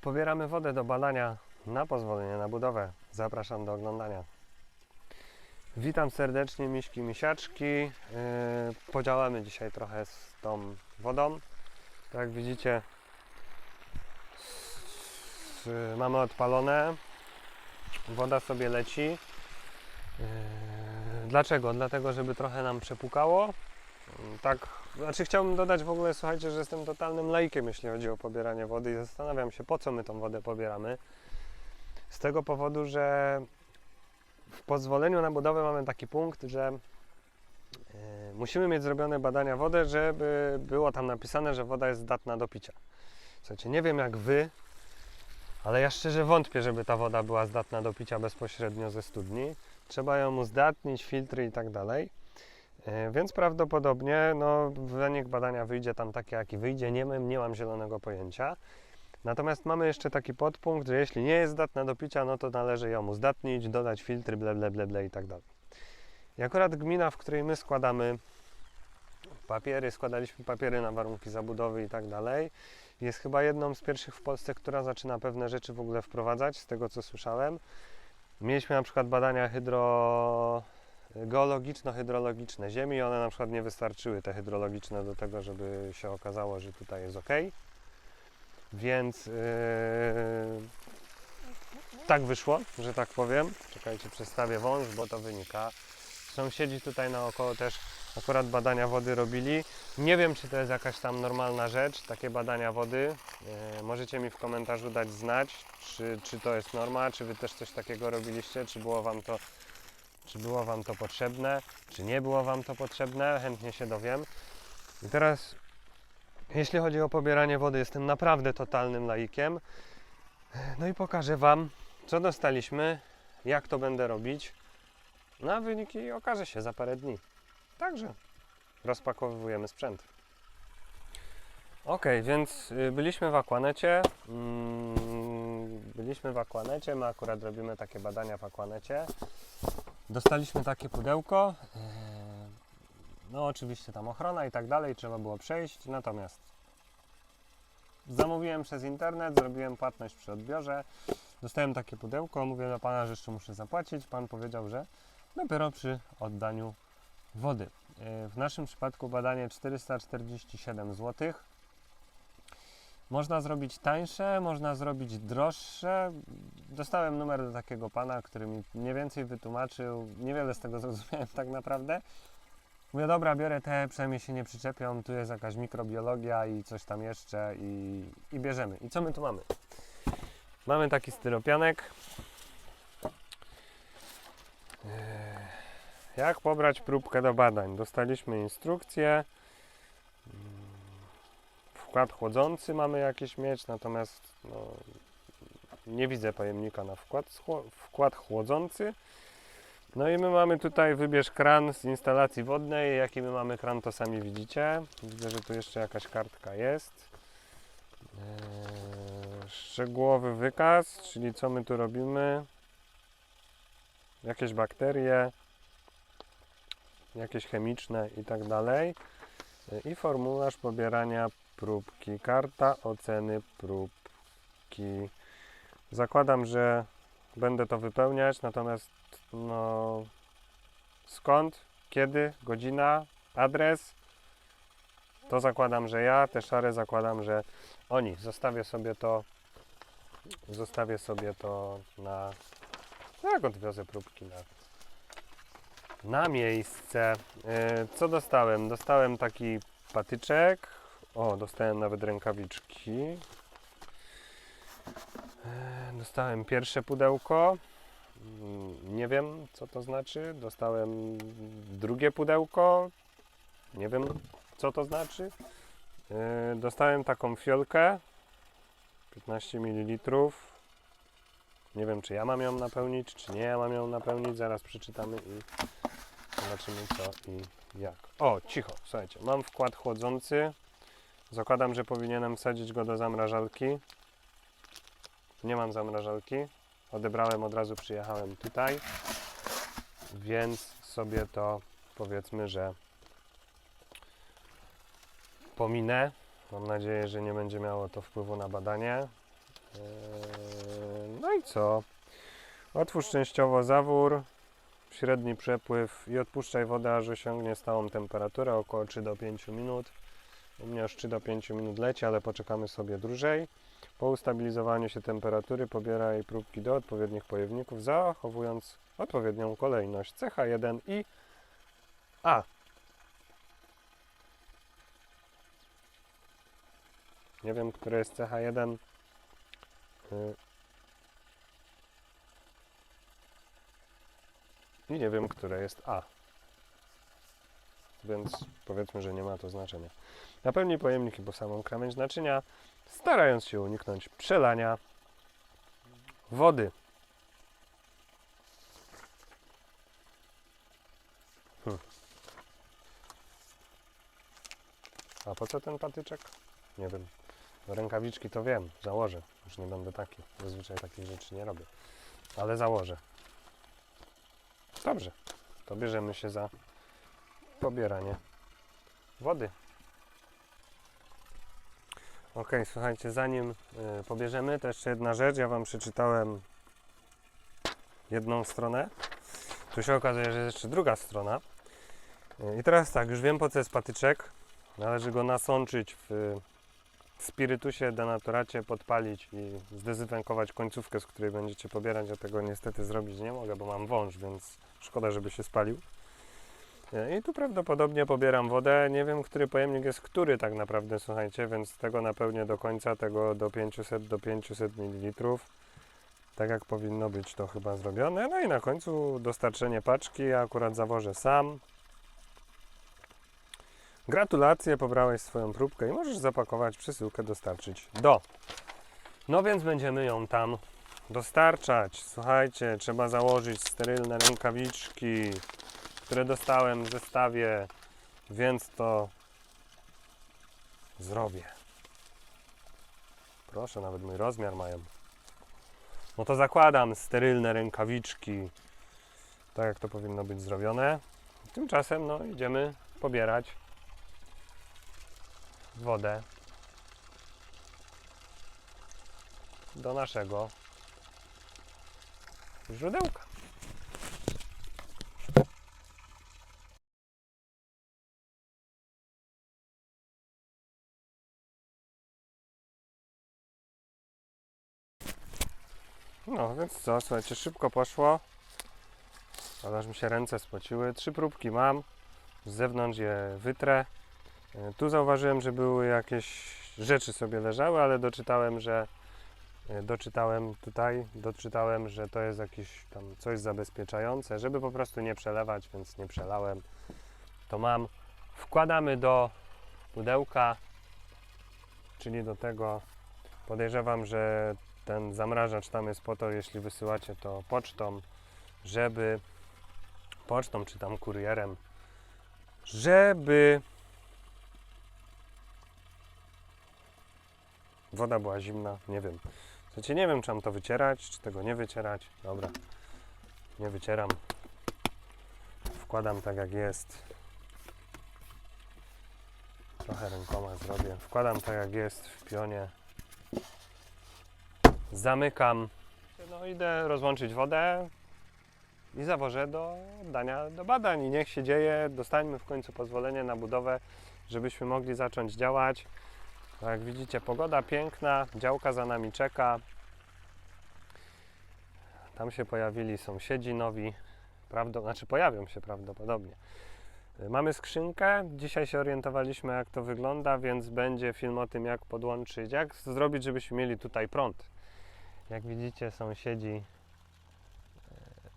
Pobieramy wodę do badania na pozwolenie na budowę. Zapraszam do oglądania. Witam serdecznie miśki misiaczki. Yy, podziałamy dzisiaj trochę z tą wodą. Tak jak widzicie s- mamy odpalone. Woda sobie leci. Yy, Dlaczego? Dlatego, żeby trochę nam przepukało. Tak, znaczy chciałbym dodać w ogóle, słuchajcie, że jestem totalnym laikiem, jeśli chodzi o pobieranie wody i zastanawiam się, po co my tą wodę pobieramy. Z tego powodu, że w pozwoleniu na budowę mamy taki punkt, że yy, musimy mieć zrobione badania wody, żeby było tam napisane, że woda jest zdatna do picia. Słuchajcie, nie wiem jak wy, ale ja szczerze wątpię, żeby ta woda była zdatna do picia bezpośrednio ze studni. Trzeba ją uzdatnić, filtry i tak dalej. E, Więc prawdopodobnie no, wynik badania wyjdzie tam taki, jaki wyjdzie. Nie mam, nie mam zielonego pojęcia. Natomiast mamy jeszcze taki podpunkt, że jeśli nie jest zdatna do picia, no to należy ją uzdatnić, dodać filtry, ble, ble, ble, ble i tak dalej. I akurat gmina, w której my składamy papiery, składaliśmy papiery na warunki zabudowy i tak dalej, jest chyba jedną z pierwszych w Polsce, która zaczyna pewne rzeczy w ogóle wprowadzać, z tego co słyszałem. Mieliśmy na przykład badania hydro... geologiczno-hydrologiczne ziemi one na przykład nie wystarczyły, te hydrologiczne, do tego, żeby się okazało, że tutaj jest ok. Więc yy, tak wyszło, że tak powiem. Czekajcie, przestawię wąż, bo to wynika. Sąsiedzi tutaj naokoło też akurat badania wody robili. Nie wiem, czy to jest jakaś tam normalna rzecz, takie badania wody. E, możecie mi w komentarzu dać znać, czy, czy to jest norma, czy wy też coś takiego robiliście, czy było wam to, czy było wam to potrzebne, czy nie było wam to potrzebne, chętnie się dowiem. I teraz, jeśli chodzi o pobieranie wody, jestem naprawdę totalnym laikiem. No i pokażę wam, co dostaliśmy, jak to będę robić. No a wyniki okaże się za parę dni. Także rozpakowujemy sprzęt. Ok, więc y, byliśmy w Aquanecie. Mm, Byliśmy w Aquanecie, my akurat robimy takie badania w Aquanecie. Dostaliśmy takie pudełko. Yy, No oczywiście tam ochrona i tak dalej, trzeba było przejść. Natomiast zamówiłem przez internet, zrobiłem płatność przy odbiorze. Dostałem takie pudełko, mówię do pana, że jeszcze muszę zapłacić. Pan powiedział, że dopiero przy oddaniu wody. Yy, W naszym przypadku badanie 447 zł. Można zrobić tańsze, można zrobić droższe. Dostałem numer do takiego pana, który mi mniej więcej wytłumaczył. Niewiele z tego zrozumiałem tak naprawdę. Mówię, dobra, biorę te, przynajmniej się nie przyczepią. Tu jest jakaś mikrobiologia i coś tam jeszcze i, i bierzemy. I co my tu mamy? Mamy taki styropianek. Eee, Jak pobrać próbkę do badań? Dostaliśmy instrukcję. Wkład chłodzący mamy jakiś mieć, natomiast no, nie widzę pojemnika na wkład, wkład chłodzący. No i my mamy tutaj wybierz kran z instalacji wodnej. Jaki my mamy kran, to sami widzicie. Widzę, że tu jeszcze jakaś kartka jest. Eee, Szczegółowy wykaz, czyli co my tu robimy. Jakieś bakterie, jakieś chemiczne i tak dalej. I formularz pobierania próbki. Karta oceny próbki. Zakładam, że będę to wypełniać, natomiast no skąd, kiedy, godzina, adres, to zakładam, że ja, te szare zakładam, że oni. Zostawię sobie to zostawię sobie to na no jak odwiozę próbki na na miejsce. E, Co dostałem? Dostałem taki patyczek. O, dostałem nawet rękawiczki. E, Dostałem pierwsze pudełko. Mm, Nie wiem, co to znaczy. Dostałem drugie pudełko. Nie wiem, co to znaczy. E, Dostałem taką fiolkę. 15 ml. Nie wiem, czy ja mam ją napełnić, czy nie ja mam ją napełnić. Zaraz przeczytamy i zobaczymy co i jak. O, cicho, słuchajcie, mam wkład chłodzący. Zakładam, że powinienem wsadzić go do zamrażalki. Nie mam zamrażalki. Odebrałem, od razu przyjechałem tutaj. Więc sobie to powiedzmy, że pominę. Mam nadzieję, że nie będzie miało to wpływu na badanie. Eee, No i co? Otwórz częściowo zawór, średni przepływ i odpuszczaj wodę, aż osiągnie stałą temperaturę, około 3 do 5 minut. U mnie już 3 do 5 minut leci, ale poczekamy sobie dłużej. Po ustabilizowaniu się temperatury pobieraj próbki do odpowiednich pojemników, zachowując odpowiednią kolejność CH1 i A. Nie wiem, które jest CH1. Y, I nie wiem, które jest A. Więc powiedzmy, że nie ma to znaczenia. Napełnij pojemniki po samą krawędź naczynia, starając się uniknąć przelania wody. Hmm. A po co ten patyczek? Nie wiem. Rękawiczki to wiem, założę. Już nie będę taki. Zazwyczaj takich rzeczy nie robię. Ale założę. Dobrze. To bierzemy się za pobieranie wody. Ok, słuchajcie, zanim y, pobierzemy, to jeszcze jedna rzecz. Ja Wam przeczytałem jedną stronę. Tu się okazuje, że jest jeszcze druga strona. Y, I teraz tak, już wiem po co jest patyczek. Należy go nasączyć w spirytusie, denaturacie, podpalić i zdezynfekować końcówkę, z której będziecie pobierać. Ja tego niestety zrobić nie mogę, bo mam wąż, więc szkoda, żeby się spalił. I tu prawdopodobnie pobieram wodę. Nie wiem, który pojemnik jest który tak naprawdę, słuchajcie, więc tego napełnię do końca, tego do 500 do 500 ml. Tak jak powinno być to chyba zrobione. No i na końcu dostarczenie paczki. Ja akurat zawożę sam. Gratulacje, pobrałeś swoją próbkę i możesz zapakować przesyłkę, dostarczyć do. No więc będziemy ją tam dostarczać. Słuchajcie, trzeba założyć sterylne rękawiczki, które dostałem w zestawie, więc to zrobię. Proszę, nawet mój rozmiar mają. No to zakładam sterylne rękawiczki, tak jak to powinno być zrobione. Tymczasem no idziemy pobierać wodę do naszego źródełka. No, więc co, słuchajcie, szybko poszło. Aż mi się ręce spociły. Trzy próbki mam. Z zewnątrz je wytrę. E, Tu zauważyłem, że były jakieś rzeczy sobie leżały, ale doczytałem, że e, doczytałem tutaj, doczytałem, że to jest jakieś tam coś zabezpieczające, żeby po prostu nie przelewać, więc nie przelałem. To mam. Wkładamy do pudełka, czyli do tego podejrzewam, że ten zamrażacz tam jest po to, jeśli wysyłacie to pocztą, żeby pocztą czy tam kurierem, żeby woda była zimna, nie wiem. Słuchajcie, nie wiem, czy mam to wycierać, czy tego nie wycierać. Dobra, nie wycieram. Wkładam tak jak jest. Trochę rękoma zrobię. Wkładam tak jak jest w pionie. Zamykam. No idę rozłączyć wodę i zawożę do oddania do badań. I niech się dzieje. Dostańmy w końcu pozwolenie na budowę, żebyśmy mogli zacząć działać. No jak widzicie, pogoda piękna, działka za nami czeka. Tam się pojawili sąsiedzi nowi, prawdo, znaczy pojawią się prawdopodobnie. Mamy skrzynkę, dzisiaj się orientowaliśmy jak to wygląda, więc będzie film o tym jak podłączyć, jak zrobić, żebyśmy mieli tutaj prąd. Jak widzicie sąsiedzi y,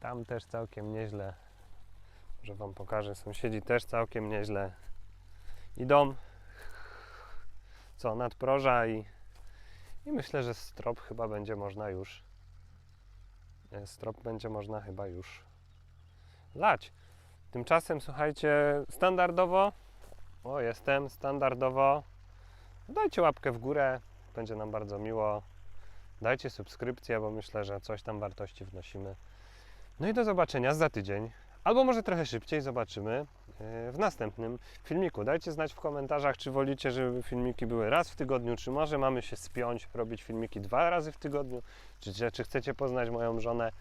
tam też całkiem nieźle, może Wam pokażę, sąsiedzi też całkiem nieźle idą co, nadproża i, i myślę, że strop chyba będzie można już e, strop będzie można chyba już lać. Tymczasem słuchajcie, standardowo o jestem, standardowo dajcie łapkę w górę, będzie nam bardzo miło. Dajcie subskrypcję, bo myślę, że coś tam wartości wnosimy. No i do zobaczenia za tydzień. Albo może trochę szybciej zobaczymy e, w następnym filmiku. Dajcie znać w komentarzach, czy wolicie, żeby filmiki były raz w tygodniu, czy może mamy się spiąć, robić filmiki dwa razy w tygodniu, czy, czy, chcecie poznać moją żonę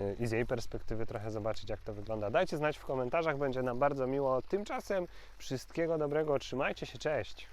e, i z jej perspektywy trochę zobaczyć, jak to wygląda. Dajcie znać w komentarzach, będzie nam bardzo miło. Tymczasem wszystkiego dobrego, trzymajcie się, cześć!